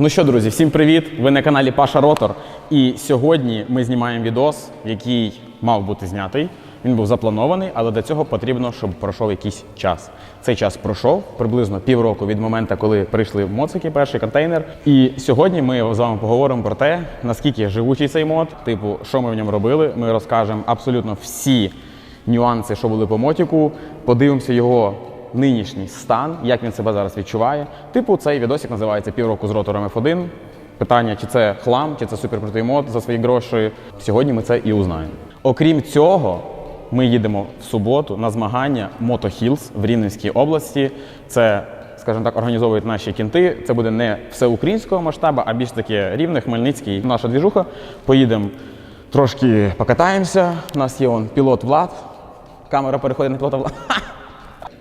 Ну що, друзі, всім привіт! Ви на каналі Паша Ротор. І сьогодні ми знімаємо відос, який мав бути знятий. Він був запланований, але для цього потрібно, щоб пройшов якийсь час. Цей час пройшов приблизно півроку від моменту, коли прийшли моцики, перший контейнер. І сьогодні ми з вами поговоримо про те, наскільки живучий цей мод, типу, що ми в ньому робили. Ми розкажемо абсолютно всі нюанси, що були по мотіку, подивимося його нинішній стан, як він себе зараз відчуває. Типу, цей відосик називається Півроку з ротором F1. Питання, чи це хлам, чи це суперкрутий мод за свої гроші. Сьогодні ми це і узнаємо. Окрім цього, ми їдемо в суботу на змагання Hills в Рівненській області. Це, скажімо так, організовують наші кінти. Це буде не всеукраїнського масштабу, а більш таке рівне, Хмельницький. Наша двіжуха. Поїдемо трошки покатаємося. У нас є он пілот Влад. Камера переходить на пілота Влад.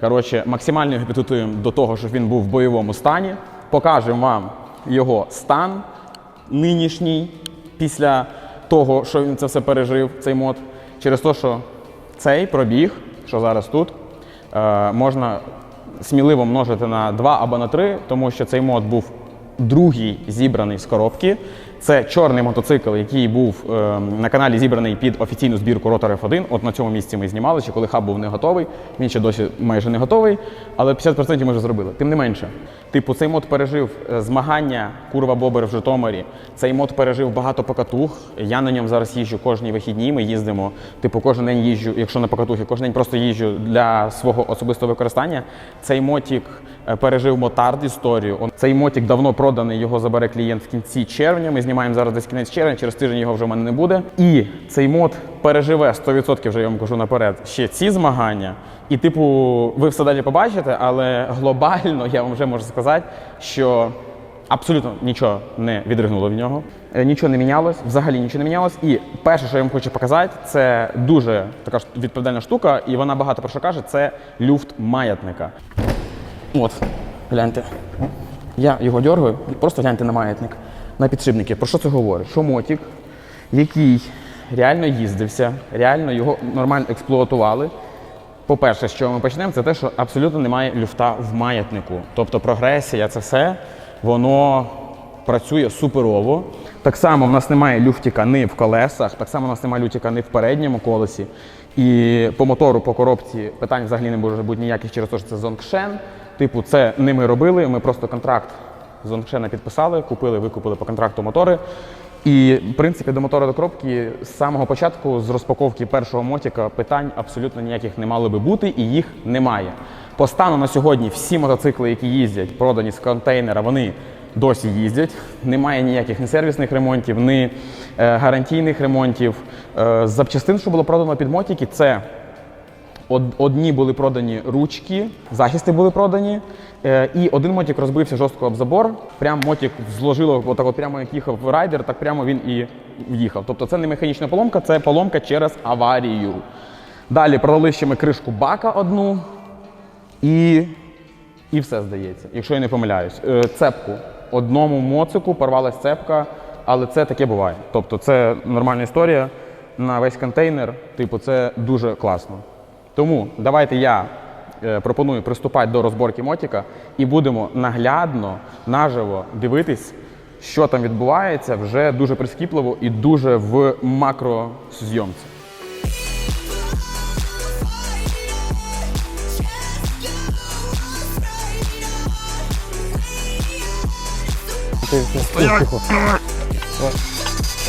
Коротше, максимально його підготуємо до того, щоб він був в бойовому стані. Покажемо вам його стан нинішній після того, що він це все пережив, цей мод. Через те, що цей пробіг, що зараз тут, е, можна сміливо множити на 2 або на 3, тому що цей мод був другий зібраний з коробки. Це чорний мотоцикл, який був е, на каналі зібраний під офіційну збірку Rotor F1. От на цьому місці ми знімали, ще коли хаб був не готовий. Він ще досі майже не готовий, але 50% ми вже зробили. Тим не менше, типу, цей мод пережив е, змагання Курва Бобер в Житомирі. Цей мод пережив багато покатух. Я на ньому зараз їжджу кожні вихідні. Ми їздимо. Типу, кожен день їжджу, якщо на покатухи, кожен день просто їжджу для свого особистого використання. Цей мотик е, пережив мотард історію. Цей мотик давно проданий, його забере клієнт в кінці червня. Ми знімаємо зараз десь кінець червня, через тиждень його вже в мене не буде. І цей мод переживе 100%, вже я вам кажу наперед, ще ці змагання. І, типу, ви все далі побачите, але глобально я вам вже можу сказати, що абсолютно нічого не відригнуло в нього, Е, нічого не мінялось, взагалі нічого не мінялось. І перше, що я вам хочу показати, це дуже така ж відповідальна штука, і вона багато про що каже, це люфт маятника. От, гляньте. Я його дергаю, просто гляньте на маятник, на підшипники. Про що це говорить? Що мотик, який реально їздився, реально його нормально експлуатували. По-перше, з чого ми почнемо, це те, що абсолютно немає люфта в маятнику. Тобто прогресія, це все, воно працює суперово. Так само в нас немає люфтика ні в колесах, так само в нас немає люфтика ні в передньому колесі. І по мотору, по коробці питань взагалі не може бути ніяких через те, що це Зонгшен. Типу, це не ми робили, ми просто контракт з підписали, купили, викупили по контракту мотори. І, в принципі, до мотора до коробки з самого початку, з розпаковки першого мотика, питань абсолютно ніяких не мало би бути, і їх немає. По стану на сьогодні всі мотоцикли, які їздять, продані з контейнера, вони досі їздять. Немає ніяких ні сервісних ремонтів, ні е, гарантійних ремонтів. Е, з запчастин, що було продано під мотики, це Одні були продані ручки, захисти були продані, е, і один мотик розбився жорстко об забор. Прям мотик зложило, отак от прямо як їхав райдер, так прямо він і в'їхав. Тобто це не механічна поломка, це поломка через аварію. Далі продали ще ми кришку бака одну і, і все здається, якщо я не помиляюсь. Е, Цепку. Одному моцику порвалась цепка, але це таке буває. Тобто це нормальна історія на весь контейнер. Типу, це дуже класно. Тому давайте я е, пропоную приступати до розборки мотика і будемо наглядно, наживо дивитись, що там відбувається вже дуже прискіпливо і дуже в макрозйомці.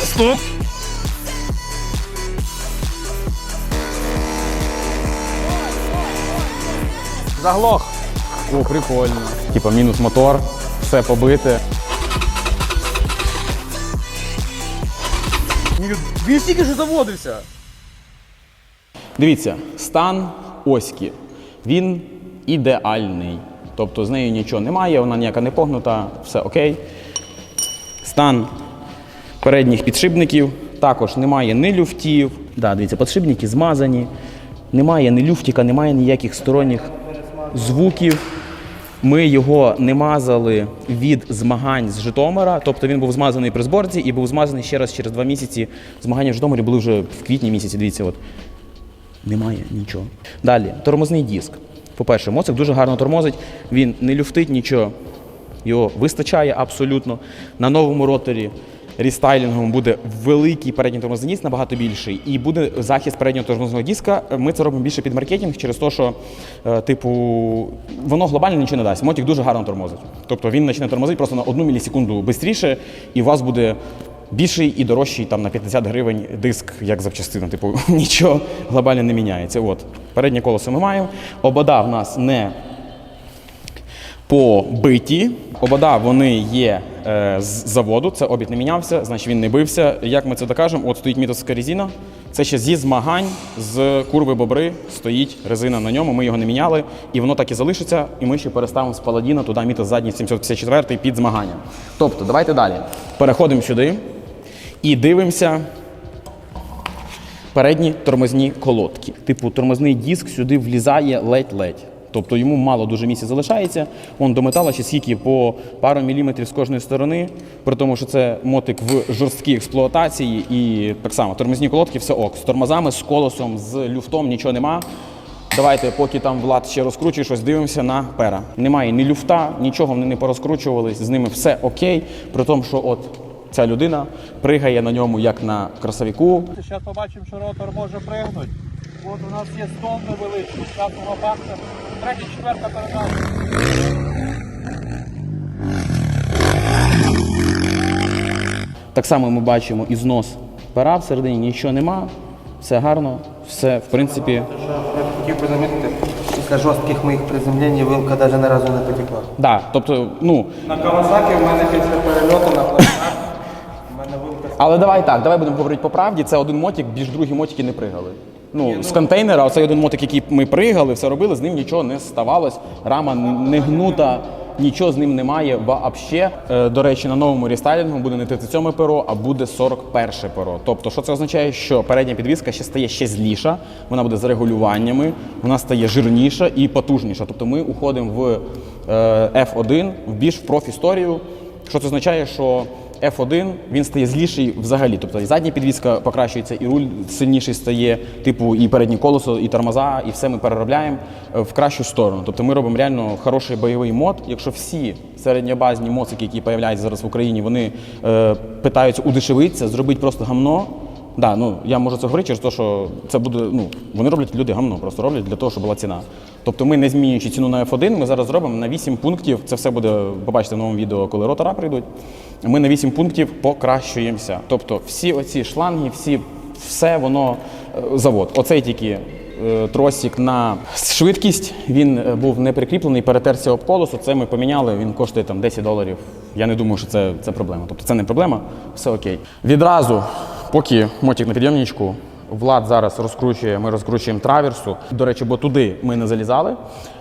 Стоп! Заглох. О, прикольно. Типа мінус мотор, все побите. Він тільки що заводився. Дивіться, стан оськи. Він ідеальний. Тобто з нею нічого немає, вона ніяка не погнута, все окей. Стан передніх підшипників також немає ні люфтів. Да, дивіться, підшипники змазані. Немає ні люфтика, немає ніяких сторонніх звуків. Ми його не мазали від змагань з Житомира, тобто він був змазаний при зборці і був змазаний ще раз через два місяці. Змагання в Житомирі були вже в квітні місяці. Дивіться, от немає нічого. Далі, тормозний диск. По-перше, моцик дуже гарно тормозить, він не люфтить нічого. Його вистачає абсолютно. На новому роторі рестайлінгом буде великий передній тормозний диск, набагато більший, і буде захист переднього тормозного диска. Ми це робимо більше під маркетинг через те, що, е, типу, воно глобально нічого не дасть. Мотик дуже гарно тормозить. Тобто він почне тормозити просто на одну мілісекунду швидше, і у вас буде більший і дорожчий там на 50 гривень диск, як запчастина. Типу, нічого глобально не міняється. От, переднє колесо ми маємо. Обода в нас не побиті. Обода вони є е, з заводу, це обід не мінявся, значить він не бився. Як ми це докажемо? От стоїть мітовська резина. Це ще зі змагань з курви бобри стоїть резина на ньому. Ми його не міняли, і воно так і залишиться. І ми ще переставимо з паладіна туди мітос задній 754 під змагання. Тобто, давайте далі. Переходимо сюди і дивимося передні тормозні колодки. Типу, тормозний диск сюди влізає ледь-ледь. Тобто йому мало дуже місця залишається. Он до металу ще скільки по пару міліметрів з кожної сторони, при тому, що це мотик в жорсткій експлуатації і так само тормозні колодки, все ок. З тормозами, з колесом, з люфтом нічого нема. Давайте, поки там Влад ще розкручує щось, дивимося на пера. Немає ні люфта, нічого вони не порозкручувались, з ними все окей. При тому, що от ця людина пригає на ньому як на красовіку. Зараз побачимо, що ротор може пригнути. От у нас є стол невеличкий, зараз воно бахне. Третя, четверта передача. Так само ми бачимо і знос пера всередині нічого нема, все гарно, все в принципі. Я хотів би замітити, після жорстких моїх приземлень вилка навіть ні разу не потекла. Да, тобто, ну, На Кавасакі в мене після перельоту на планах в мене вилка але давай так, давай будемо говорити по правді. Це один мотик, більш другі мотики не пригали. Ну, з контейнера, оцей один мотик, який ми пригали, все робили, з ним нічого не ставалось. Рама не гнута, нічого з ним немає вообще. Е, До речі, на новому рестайлінгу буде не 37 перо, а буде 41 перо. Тобто, що це означає, що передня підвіска ще стає ще зліша, вона буде з регулюваннями, вона стає жирніша і потужніша. Тобто ми уходимо в е, F1, в більш в профісторію. Що це означає, що F1 він стає зліший взагалі. Тобто і задня підвізка покращується, і руль сильніший стає, типу, і переднє колесо, і тормоза, і все ми переробляємо е, в кращу сторону. Тобто ми робимо реально хороший бойовий мод. Якщо всі середньобазні моцики, які з'являються зараз в Україні, вони е, питаються удешевитися, зробити просто гамно. Да, ну я можу це говорити через те, що це буде. Ну вони роблять люди гамно, просто роблять для того, щоб була ціна. Тобто, ми не змінюючи ціну на F1, ми зараз зробимо на 8 пунктів. Це все буде побачите в новому відео, коли ротора прийдуть. Ми на 8 пунктів покращуємося. Тобто, всі оці шланги, всі все воно е, завод. Оцей тільки е, тросик на швидкість. Він е, був не прикріплений, перетерся об колесо. Це ми поміняли. Він коштує там 10 доларів. Я не думаю, що це, це проблема. Тобто це не проблема, все окей. Відразу, поки мотик на підйомничку, Влад зараз розкручує, ми розкручуємо траверсу. До речі, бо туди ми не залізали.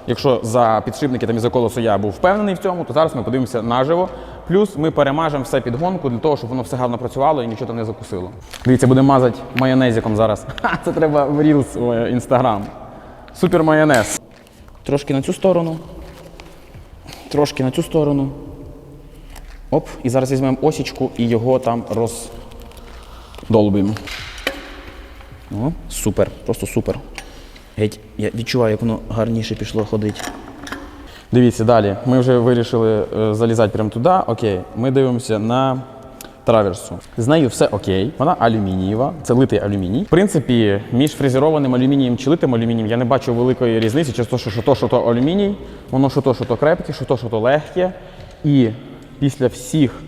Якщо за підшипники там і за колесо я був впевнений в цьому, то зараз ми подивимося наживо. Плюс ми перемажемо все під гонку для того, щоб воно все гарно працювало і нічого там не закусило. Дивіться, будемо мазати майонезиком зараз. Ха, це треба в Reels в інстаграм. Супер майонез. Трошки на цю сторону. Трошки на цю сторону. Оп, і зараз візьмемо осічку і його там роздолбимо. О, супер, просто супер. Геть, я відчуваю, як воно гарніше пішло ходити. Дивіться далі. Ми вже вирішили е, залізати прямо туди. Окей, ми дивимося на траверсу. З нею все окей. Вона алюмінієва, це литий алюміній. В принципі, між фрезерованим алюмінієм чи литим алюмінієм я не бачу великої різниці, через те, що що то, що то алюміній, воно що то, що то крепке, що то, що то легке. І після всіх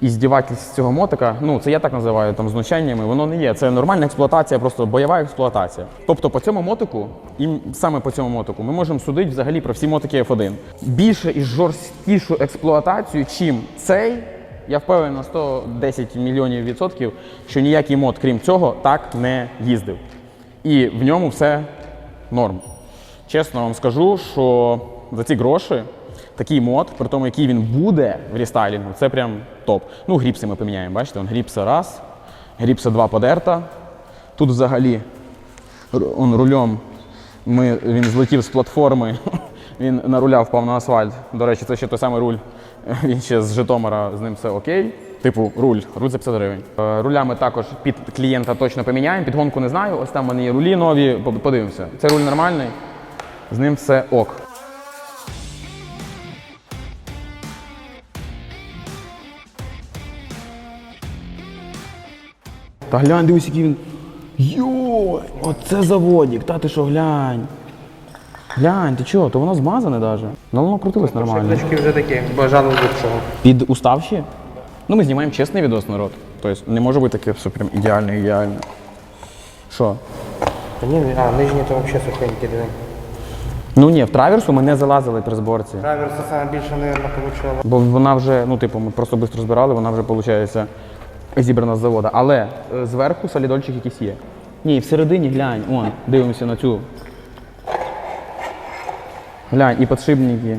іздівательств цього мотика, ну це я так називаю там знущаннями, воно не є. Це нормальна експлуатація, просто бойова експлуатація. Тобто по цьому мотику, і саме по цьому мотику, ми можемо судити взагалі про всі мотики F1. Більше і жорсткішу експлуатацію, чим цей. Я впевнений на 110 мільйонів відсотків, що ніякий мод, крім цього, так не їздив. І в ньому все норм. Чесно вам скажу, що за ці гроші такий мод, при тому, який він буде в рестайлінгу, це прям топ. Ну, гріпси ми поміняємо, бачите, он гріпса раз, гріпса два подерта. Тут взагалі он рульом ми, він злетів з платформи, він на руля впав на асфальт. До речі, це ще той самий руль, він ще з Житомира, з ним все окей. Типу, руль, руль за 50 гривень. Е, Руля ми також під клієнта точно поміняємо. Під гонку не знаю. Ось там в є рулі нові. Подивимося. Це руль нормальний, з ним все ок. Та глянь, дивись, який він. Йой, оце заводик, та ти що, глянь. Глянь, ти чого, то воно змазане навіть. Ну воно крутилось нормально. Шиблячки вже такі, бажано лучшого. Під уставші? Ну, ми знімаємо чесний відос, народ. Тобто не може бути таке все прям ідеально, ідеально. Що? Та ні, а, нижні то взагалі сухенькі, диви. Ну ні, в траверсу ми не залазили при зборці. Траверса саме більше, мабуть, получила. Бо вона вже, ну, типу, ми просто швидко збирали, вона вже, виходить, зібрана з заводу. Але е, зверху солідольчик якийсь є. Ні, всередині глянь, он, дивимося на цю. Глянь, і подшипники.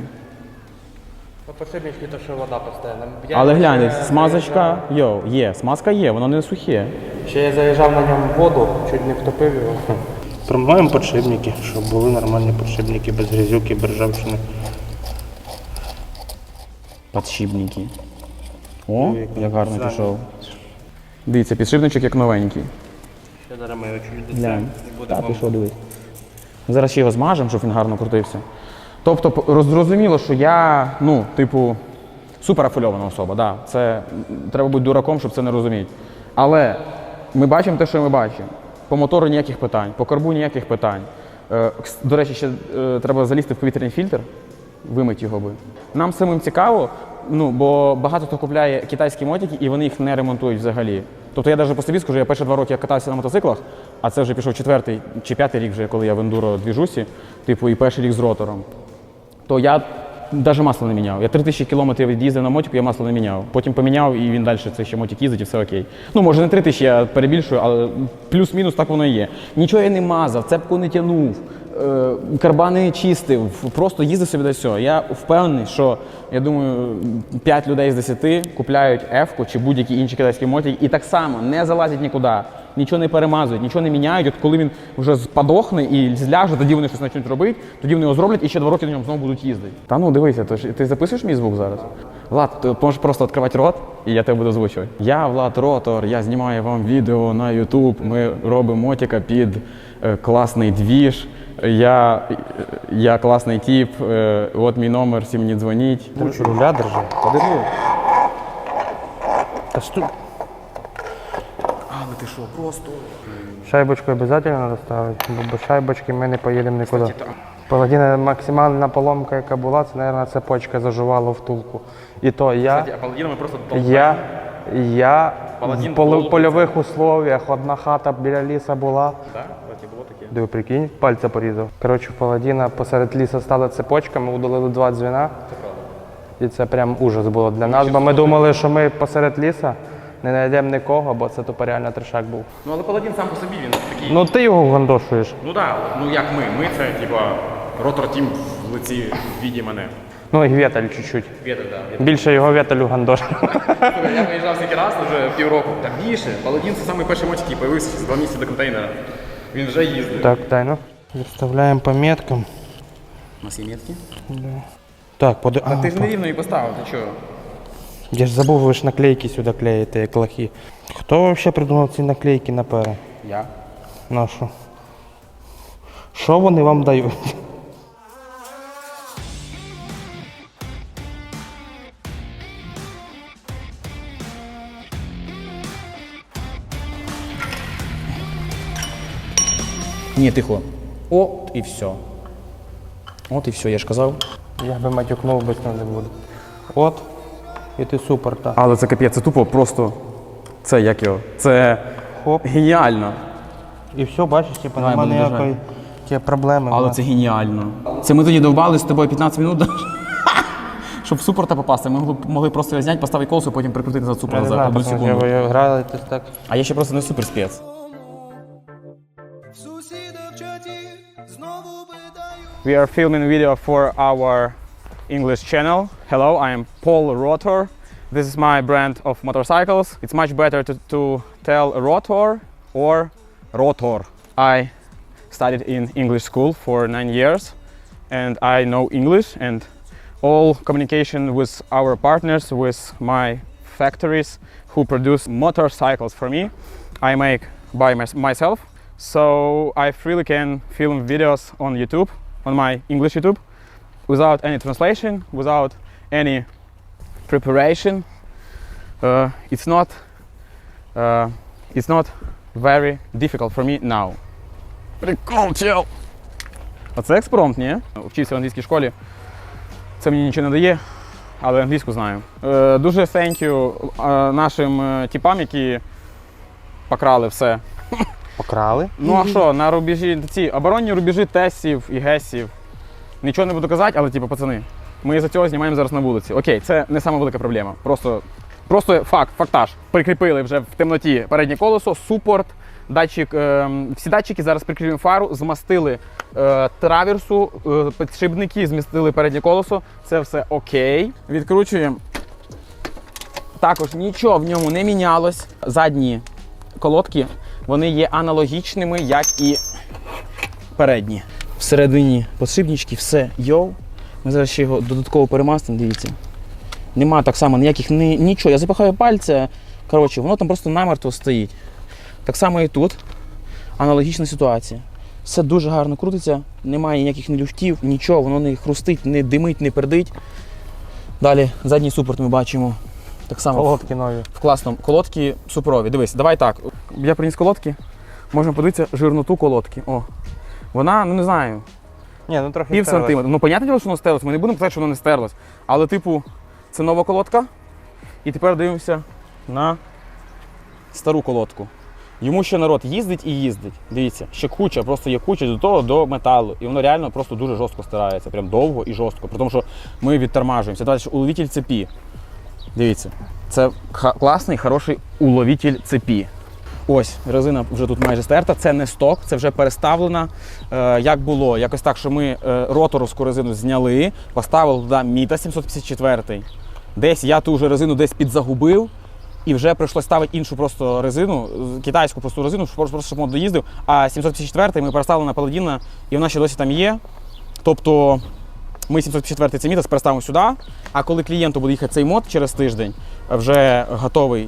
Ну, посибнички, то що вода постійно. Але глянь, смазочка, йоу, є, смазка є, воно не сухе. Ще я заїжджав на ньому в воду, чуть не втопив його. Промиваємо подшипники, щоб були нормальні подшипники, без грязюки, без ржавчини. Подшипники. О, як гарно пішов. Дивіться, підшипничок як новенький. Ще зараз ми його чуть Глянь. Та ти що, дивись. Зараз ще його змажемо, щоб він гарно крутився. Тобто, зрозуміло, що я, ну, типу, супер афільована особа, да. Це треба бути дураком, щоб це не розуміти. Але ми бачимо те, що ми бачимо. По мотору ніяких питань, по карбу ніяких питань. Е, До речі, ще е, треба залізти в повітряний фільтр, вимити його би. Нам самим цікаво, ну, бо багато хто купляє китайські мотики і вони їх не ремонтують взагалі. Тобто я навіть по собі скажу, я перші два роки я катався на мотоциклах, а це вже пішов четвертий чи п'ятий рік, вже, коли я в ендуро двіжусі, типу, і перший рік з ротором. То я навіть масло не міняв. Я 3000 кілометрів від'їздив на мотику, я масло не міняв. Потім поміняв і він далі це ще мотик їздить і все окей. Ну, може, не 3000, я перебільшую, але плюс-мінус так воно і є. Нічого я не мазав, цепку не тягнув, карбани не чистив, просто їздив собі до цього. Я впевнений, що я думаю, 5 людей з 10 купляють F-ку чи будь-які інші китайські мотики і так само не залазять нікуди. Нічого не перемазують, нічого не міняють. От коли він вже подохне і зляже, тоді вони щось почнуть робити, тоді вони його зроблять і ще два роки на ньому знову будуть їздити. Та ну дивися, то ж ти записуєш мій звук зараз? Влад, ти можеш просто відкривати рот, і я тебе буду озвучувати. Я Влад Ротор, я знімаю вам відео на YouTube. Ми робимо мотика під е, класний двіж. Я, я класний тип, е, от мій номер, всі мені дзвоніть. Лучше руля держи. Подивись. Та що? Що, просто. Шайбочку обов'язково треба ставити, бо без шайбочки ми не поїдемо нікуди. Паладіна максимальна поломка, яка була, це, мабуть, цепочка зажувала втулку. І то я, А Паладіна ми просто я, я Паладін в поло- долбиться. польових условіях, одна хата біля ліса була. Так, було таке. Диви, прикинь, пальця порізав. Коротше, в паладіна посеред лісу стала цепочка, ми удалили два дзвіна. І це прям ужас було для нас, бо ми думали, що ми посеред ліса не знайдемо нікого, бо це тупо реально трешак був. Ну але Паладін сам по собі він такий. Ну ти його гандошуєш. Ну так, ну як ми. Ми це, типа, ротор тім в лиці в віді мене. Ну і Вєталь чуть-чуть. Вітер, так. Більше його Вєталю гандош. Я виїжджав стільки раз вже півроку. Та більше. Паладін це самий перший мотик, який появився за два місяці до контейнера. Він вже їздив. Так, дай ну. Відставляємо по меткам. У нас є метки? Да. Так, поди... А ти ж нерівно її поставив, ти чого? Я ж забув, ви ж наклейки сюди клеїте, як лохи. Хто взагалі придумав ці наклейки на пера? Я. Нашу. Що вони вам дають? Ні, тихо. От і все. От і все, я ж казав. Я би матюкнув, без не буду. От. І ти супер, так. Але це капець, це тупо просто. Це як його? Це Хоп. геніально. І все, бачиш, типу, Давай, буду ніякої ті проблеми. Але це геніально. Це ми тоді довбали з тобою 15 минут, щоб в супорта попасти. Ми могли, могли просто його зняти, поставити колесо, потім прикрутити за я супер не за знаю, одну пацани, секунду. ви грали десь так. А я ще просто не супер спец. We are filming video for our English channel. Hello, I am Paul Rotor. This is my brand of motorcycles. It's much better to, to tell rotor or rotor. I studied in English school for nine years and I know English and all communication with our partners, with my factories who produce motorcycles for me, I make by mys- myself. So I freely can film videos on YouTube, on my English YouTube, without any translation, without any preparation. Uh, it's not uh, It's not very difficult for me now. Прикол, чел! Оце експромт, ні? Вчився в англійській школі. Це мені нічого не дає, але англійську знаю. Е, дуже thank you е, нашим е, типам, які покрали все. Покрали? Ну а що, на рубежі ці оборонні рубежі тестів і гесів. Нічого не буду казати, але типу, пацани, ми за цього знімаємо зараз на вулиці. Окей, це не сама велика проблема. Просто, просто факт, фактаж. Прикріпили вже в темноті переднє колесо, супорт, датчик. Е, всі датчики зараз прикріпили фару, змастили е, траверсу, е, підшипники, змістили переднє колесо. Це все окей. Відкручуємо. Також нічого в ньому не мінялось. Задні колодки вони є аналогічними, як і передні. Всередині подшипнички, все йоу. Ми зараз ще його додатково перемастимо, дивіться. Нема так само ніяких ні, нічого. Я запахаю пальця. Коротше, воно там просто намертво стоїть. Так само і тут. Аналогічна ситуація. Все дуже гарно крутиться, немає ніяких ні люфтів, нічого, воно не хрустить, не димить, не пердить. Далі задній супорт ми бачимо. Так само Колодки нові. в класному. Колодки супрові. Дивись, давай так. Я приніс колодки. Можна подивитися жирноту колодки. О. Вона, ну не знаю, Ні, ну трохи пів стерлось. сантиметра. Ну, понятне діло, що воно стерлось. Ми не будемо казати, що воно не стерлось. Але, типу, це нова колодка. І тепер дивимося на стару колодку. Йому ще народ їздить і їздить. Дивіться, ще куча, просто є куча до того до металу. І воно реально просто дуже жорстко стирається. Прям довго і жорстко. При тому, що ми відтормажуємося. Далі уловитель цепі. Дивіться, це ха- класний, хороший уловитель цепі. Ось, резина вже тут майже стерта. Це не сток, це вже переставлена. Е, як було? Якось так, що ми е, роторовську резину зняли, поставили туди Міта 754. Десь я ту вже резину десь підзагубив. І вже прийшлося ставити іншу просто резину, китайську просто резину, просто щоб воно доїздив. А 754 ми переставили на Паладіна, і вона ще досі там є. Тобто ми 754 цей мітас переставимо сюди, а коли клієнту буде їхати цей мод через тиждень, вже готовий, е,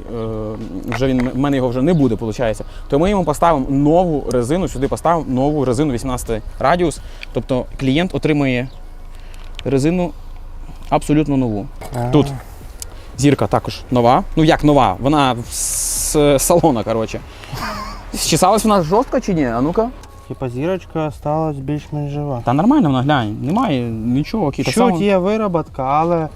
вже він, в мене його вже не буде, виходить, то ми йому поставимо нову резину, сюди поставимо нову резину 18 радіус. Тобто клієнт отримує резину абсолютно нову. Тут зірка також нова. Ну як нова? Вона з салона, коротше. Щесалась вона жорстко чи ні? А ну-ка. Типа зірочка осталась більш-менш жива. Та нормально вона глянь, немає нічого. окей, так є вироботка, але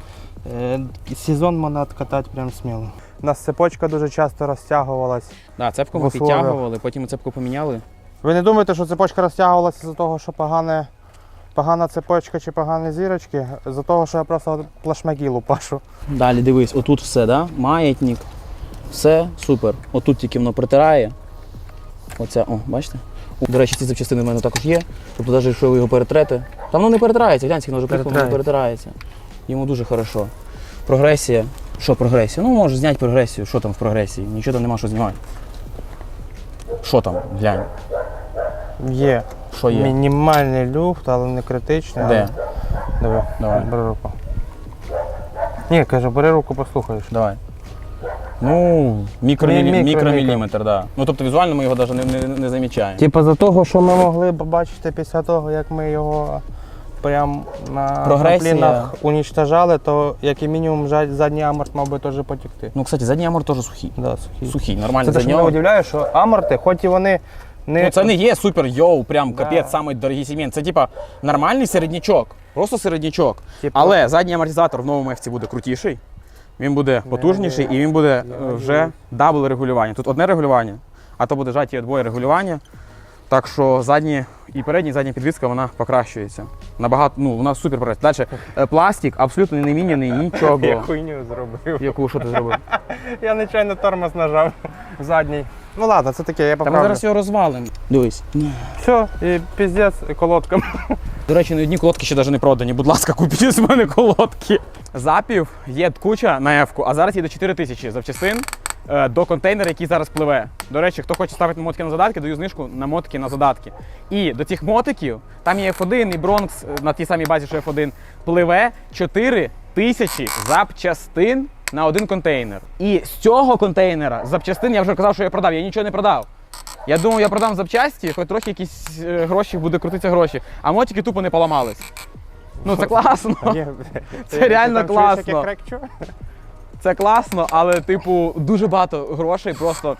е, сезон можна відкатати прям сміло. У нас цепочка дуже часто розтягувалась. Да, цепку ми підтягували, потім цепку поміняли. Ви не думаєте, що цепочка розтягувалася з-за того, що погане, погана цепочка чи погані зірочки? З-за того, що я просто плашмаки лупашу. Далі дивись, отут все, да? маятник. Все супер. Отут тільки воно притирає. Оце, о, бачите? До речі, ці запчастини в мене також є. Тобто, навіть якщо ви його перетрете, там воно не перетирається, гляньте, воно вже воно не перетирається. Йому дуже хорошо. Прогресія. Що прогресія? Ну, може зняти прогресію. Що там в прогресії? Нічого там нема що знімати. Що там? Глянь. Є. Що є? Мінімальний люфт, але не критичний. Де? але- Диви, Давай. бери руку. Ні, кажу, бери руку, послухаєш. Давай. Ну, мікромілі... Мі- мікро- мікроміліметр, да. Ну тобто візуально ми його навіть не, не, не замічаємо. Типа за того, що ми могли б бачити після того, як ми його прям на Прогресія. трамплінах унічтожали, то як і мінімум задній аморт мав би теж потекти. Ну, кстати, задній амор теж сухий. Да, сухий. Сухий, нормально Це те, що задній мене амор. удивляє, що аморти, хоч і вони не Ну, це не є супер йоу, прям Да. капець, самий дорогий сегмент. Це типа нормальний середнячок. Просто середнячок. Типа- Але задній амортизатор в новому FC буде крутіший. Він буде потужніший і він буде е, вже дабл регулювання. Тут одне регулювання, а то буде жаті двоє регулювання. Так що задні і передні, і задня підвіска вона покращується. Набагато, ну, вона супер покращується. Далі е, пластик абсолютно не міняний, нічого. Я хуйню зробив. Яку що ти зробив? Я нечайно тормоз нажав задній. Ну ладно, це таке, я Та ми зараз його розвалимо. Дивись. Все, і піздець колодкам. До речі, ні одні колодки ще навіть не продані. Будь ласка, купіть з мене колодки. Запів є куча на Ефку, а зараз до 4 тисячі запчастин е, до контейнера, який зараз пливе. До речі, хто хоче ставити мотики на задатки, даю знижку на мотики на задатки. І до цих мотиків там є F1 і Бронкс е, на тій самій базі, що F1, пливе 4 тисячі запчастин на один контейнер. І з цього контейнера запчастин я вже казав, що я продав. Я нічого не продав. Я думав, я продам запчасті, хоч трохи якісь е, гроші буде крутитися гроші. А мотики тупо не поламались. Ну це класно. Це реально класно. Це класно, але, типу, дуже багато грошей просто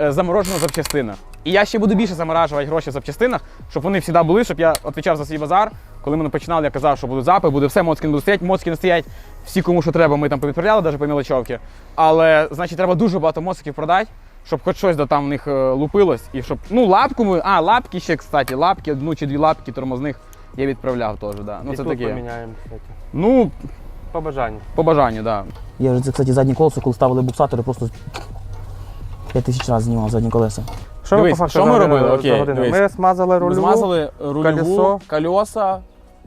заморожена в запчастинах. І я ще буду більше заморажувати гроші в запчастинах, щоб вони завжди були, щоб я відповідав за свій базар. Коли ми починали, я казав, що будуть запи, буде все, моцки не будуть стоять, моцки не стоять. Всі, кому що треба, ми там повідправляли, навіть по мілочовки. Але, значить, треба дуже багато моциків продати, щоб хоч щось да, там в них е, лупилось. І щоб, ну, лапку ми, а, лапки ще, кстати, лапки, одну чи дві лапки тормозних я відправляв теж, да. Ну, І це тут таке. поміняємо, кстати. Ну, По бажанню. по бажанню, так. Да. Я вже це, кстати, задні колесо, коли ставили буксатори, просто 5 тисяч разів знімав задні колеса. Що Дивись, по факту що ми за годину- робили? за Окей, годину? дивись. Ми смазали рулю. Змазали рульову, колесо. кольоса,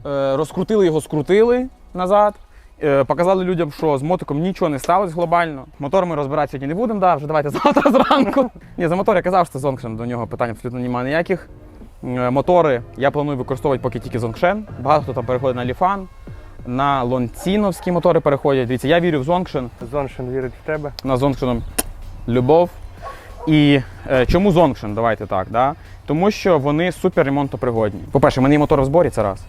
е, розкрутили його, скрутили назад. е, Показали людям, що з мотиком нічого не сталося глобально. Мотор ми розбирати сьогодні не будемо, да, вже давайте завтра зранку. Ні, за мотор я казав, що це Zongshen, до нього питань абсолютно немає ніяких. Е, Мотори я планую використовувати поки тільки Zongshen. Багато хто там переходить на Ліфан, на лонціновські мотори переходять. Дивіться, я вірю в Zongshen, Зоншин вірить в тебе. на Zongshen любов. І е, чому зонкшен, Давайте так. Да? Тому що вони супер ремонтопригодні. По-перше, в мене є мотор в зборі, це раз.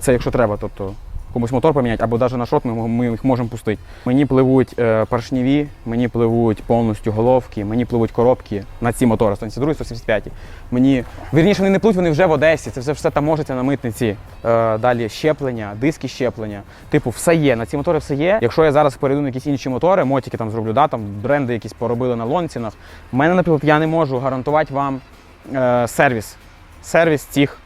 Це якщо треба, тобто комусь мотор поміняти, або навіть на шот ми, ми їх можемо пустити. Мені пливуть е, поршневі, мені пливуть повністю головки, мені пливуть коробки на ці мотори 172 175. Мені вірніше вони не пливуть, вони вже в Одесі. Це все, все там можете на митниці. Е, далі щеплення, диски щеплення. Типу, все є. На ці мотори все є. Якщо я зараз перейду на якісь інші мотори, мотики там зроблю, да, там бренди якісь поробили на лонцінах. В мене, наприклад, я не можу гарантувати вам е, сервіс. Сервіс цих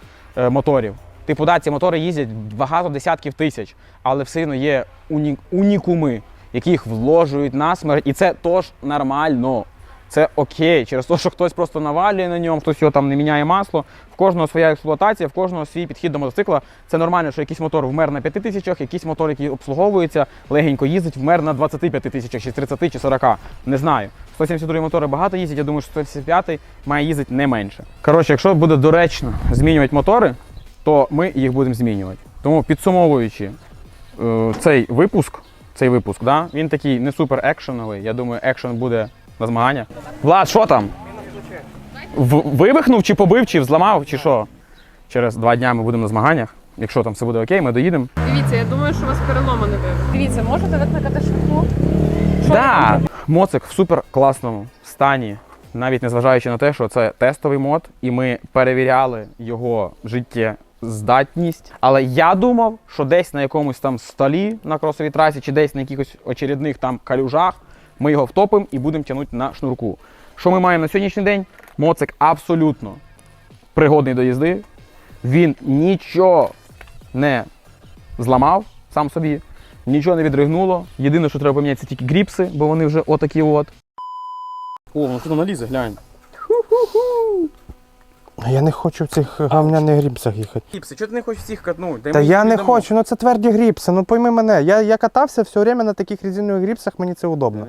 моторів. Типу, да, ці мотори їздять багато десятків тисяч, але все одно є уні- унікуми, їх вложують на смерть, і це теж нормально. Це окей, через те, що хтось просто навалює на ньому, хтось його там не міняє масло. В кожного своя експлуатація, в кожного свій підхід до мотоцикла. Це нормально, що якийсь мотор вмер на 5 тисячах, якийсь мотор, який обслуговується, легенько їздить, вмер на 25 тисячах, чи 30, чи 40. Не знаю. 172 мотори багато їздять, я думаю, що 175 має їздити не менше. Коротше, якщо буде доречно змінювати мотори, то ми їх будемо змінювати. Тому підсумовуючи е, цей випуск, цей випуск, да, він такий не супер екшеновий. Я думаю, екшен буде на змагання. Влад, що там? В- вибухнув чи побив, чи зламав, чи що? Через два дня ми будемо на змаганнях. Якщо там все буде окей, ми доїдемо. Дивіться, я думаю, що у вас перелома не. Дивіться, можете викликати швидку? Що Да. Моцик в супер класному стані, навіть незважаючи на те, що це тестовий мод, і ми перевіряли його життєздатність. Але я думав, що десь на якомусь там столі на кросовій трасі, чи десь на якихось очередних там калюжах ми його втопимо і будемо тягнути на шнурку. Що ми маємо на сьогоднішній день? Моцик абсолютно пригодний до їзди. Він нічого не зламав сам собі, нічого не відригнуло. Єдине, що треба поміняти, це тільки гріпси, бо вони вже отакі от. О, ну куди налізе, глянь. Я не хочу в цих гавняних гріпсах їхати. Гріпси, чого ти не хочеш всіх катнути? Та я не хочу, ну це тверді гріпси. Ну пойми мене. Я, я катався все время на таких резинових гріпсах, мені це удобно.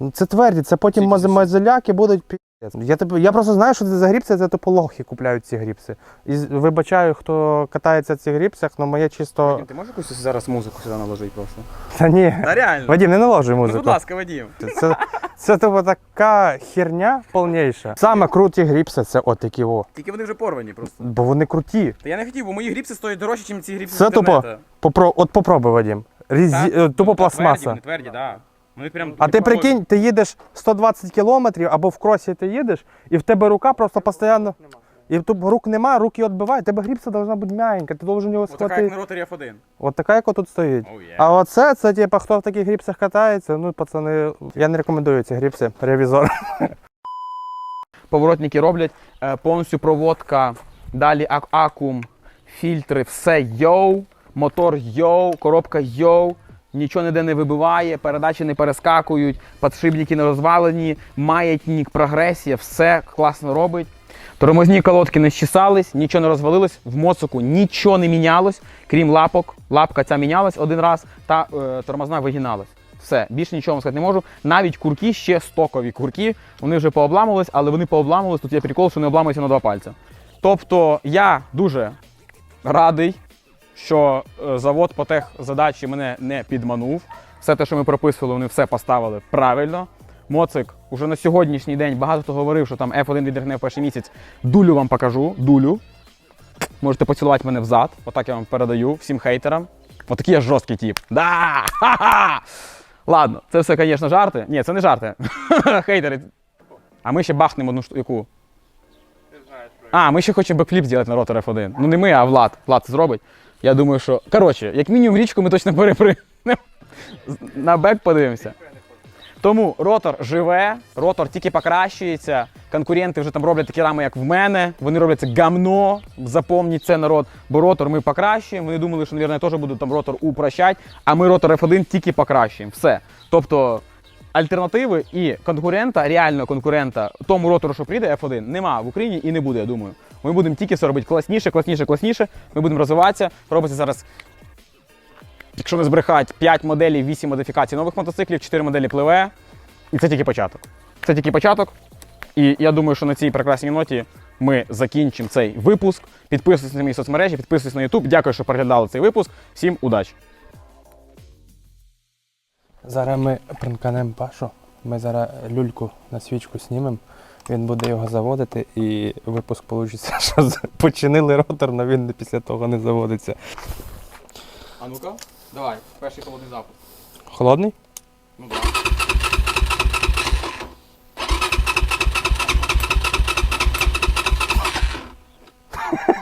Ну, Це тверді, це потім Скільки мозоляки будуть пі***. Я, тебе, я просто знаю, що це за гріпси, це типу лохи купляють ці гріпси. І вибачаю, хто катається в цих гріпсах, але моє чисто. Ти можеш якусь зараз музику сюди наложити просто? Та ні. Та реально. Вадим, не наложуй Ну, музику. будь ласка, Вадім. Це, це типу така херня повніша. Саме круті гріпси це отакі о. Тільки вони вже порвані просто. Бо вони круті. Та я не хотів, бо мої гріпси стоять дорожче, ніж ці гріпси Це тупо. Попро... От попробуй, Вадим. Так? е, Тупо пластмаса. Вони тверді, так. Вони прям А ти прикинь, ти їдеш 120 кілометрів або в кросі ти їдеш, і в тебе рука просто постійно. І тут рук нема, руки відбивають, тебе гріпса повинна бути м'ягенька, ти должен його Отака, як схватити. на роторі F1. От така, як тут стоїть. Oh, yeah. А оце, це типу, хто в таких гріпсах катається, ну, пацани, я не рекомендую ці гріпси, ревізор. Поворотники роблять, е, повністю проводка, далі ак- акум, фільтри, все йоу, мотор йоу, коробка йоу, нічого ніде не вибиває, передачі не перескакують, подшипники не розвалені, маятник, прогресія, все класно робить. Тормозні колодки не щесались, нічого не розвалилось, в моцику нічого не мінялось, крім лапок. Лапка ця мінялась один раз, та е, тормозна вигиналась. Все, більше нічого вам сказати не можу. Навіть курки ще стокові курки. Вони вже пообламувались, але вони пообламувались. Тут є прикол, що не обламуються на два пальця. Тобто я дуже радий, що е, завод по тех задачі мене не підманув. Все те, що ми прописували, вони все поставили правильно. Моцик уже на сьогоднішній день багато хто говорив, що там F1 відригне в перший місяць. Дулю вам покажу. Дулю. Можете поцілувати мене взад. Отак я вам передаю всім хейтерам. Отакий я жорсткий тип. Да! Ха-ха! Ладно, це все, звісно, жарти. Ні, це не жарти. Хейтери. А ми ще бахнемо одну штуку. А, ми ще хочемо бекфліп зробити на ротор F1. Ну не ми, а Влад. Влад це зробить. Я думаю, що. Коротше, як мінімум річку ми точно перепригнемо. На бек подивимося. Тому ротор живе, ротор тільки покращується. Конкуренти вже там роблять такі рами, як в мене. Вони роблять це гамно. Запомніть це народ. Бо ротор ми покращуємо. Вони думали, що, мабуть, теж будуть там ротор упрощати, а ми ротор F1 тільки покращуємо. Все. Тобто альтернативи і конкурента, реального конкурента тому ротору, що прийде F1, нема в Україні і не буде, я думаю. Ми будемо тільки все робити класніше, класніше, класніше. Ми будемо розвиватися. Робиться зараз якщо не збрехати, 5 моделей, 8 модифікацій нових мотоциклів, 4 моделі пливе. І це тільки початок. Це тільки початок. І я думаю, що на цій прекрасній ноті ми закінчимо цей випуск. Підписуйтесь на мої соцмережі, підписуйтесь на YouTube. Дякую, що переглядали цей випуск. Всім удачі! Зараз ми принканемо Пашу. Ми зараз люльку на свічку знімемо. Він буде його заводити і випуск вийде, що починили ротор, але він після того не заводиться. А ну-ка, давай, перший холодний запуск. Холодний? Ну так.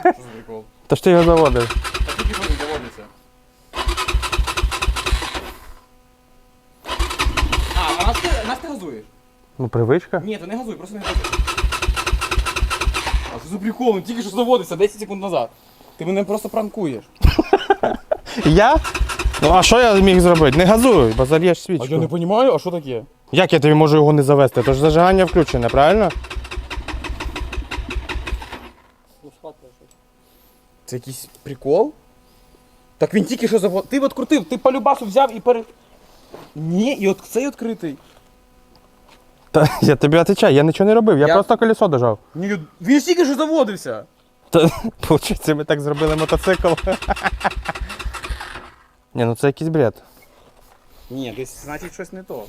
Що за прикол? Та ж ти його заводив. Та тільки вони заводяться. А, нас ти, нас ти газуєш? Ну, привичка. Ні, ти не газуй, просто не газуй. А що за прикол? Ну тільки що заводився 10 секунд назад. Ти мене просто пранкуєш. Я? Ну а що я міг зробити? Не газуй, бо зальєш свічку. А я не розумію, а що таке? Як я тобі можу його не завести? Тож зажигання включене, правильно? Це якийсь прикол? Так він тільки що завод. Ти от крутив, ти по любасу взяв і пере. Ні, і от цей відкритий. Та я тобі відповідаю, я нічого не робив, я, Я- просто колесо дожав. Ні, він тільки що заводився. Та, Получається, ми так зробили мотоцикл. Ні, ну це якийсь бред. Ні, десь значить щось не то.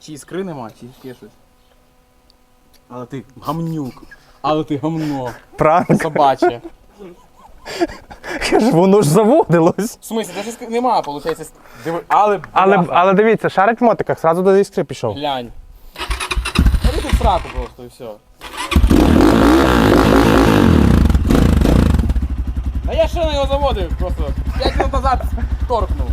Чи іскри нема, чи ще щось. Але ти гамнюк. Але ти гамно. Пранк. Собаче. Каже, воно ж заводилось. В смысле, даже ж нема, виходить. Диви, але, Але, бляха, але дивіться, шарик в мотиках зразу до іскри пішов. глянь. Бери тут сраку просто і все. А я ще на його заводив просто 5 минут назад торкнув.